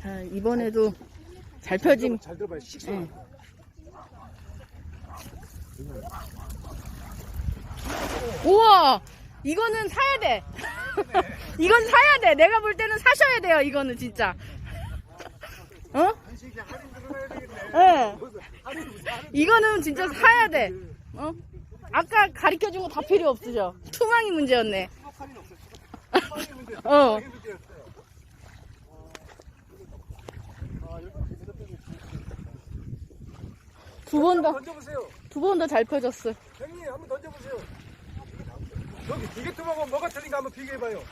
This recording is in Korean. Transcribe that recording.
자, 이번에도 잘 펴짐. 잘 들어봐요. 식사. 응. 우와! 이거는 사야 돼. 이건 사야 돼. 내가 볼 때는 사셔야 돼요. 이거는 진짜. 어? 할인. 이거는 진짜 사야 돼. 어? 아까 가르쳐 준 거 다 필요 없으죠? 투망이 문제였네. 어. 수박 문제였어요. 아, 여기 대답해 두번 더. 두 번 더 잘 펴졌어. 형님 한번 던져보세요. 여기 기계투하고 뭐가 틀린가 한번 비교해봐요.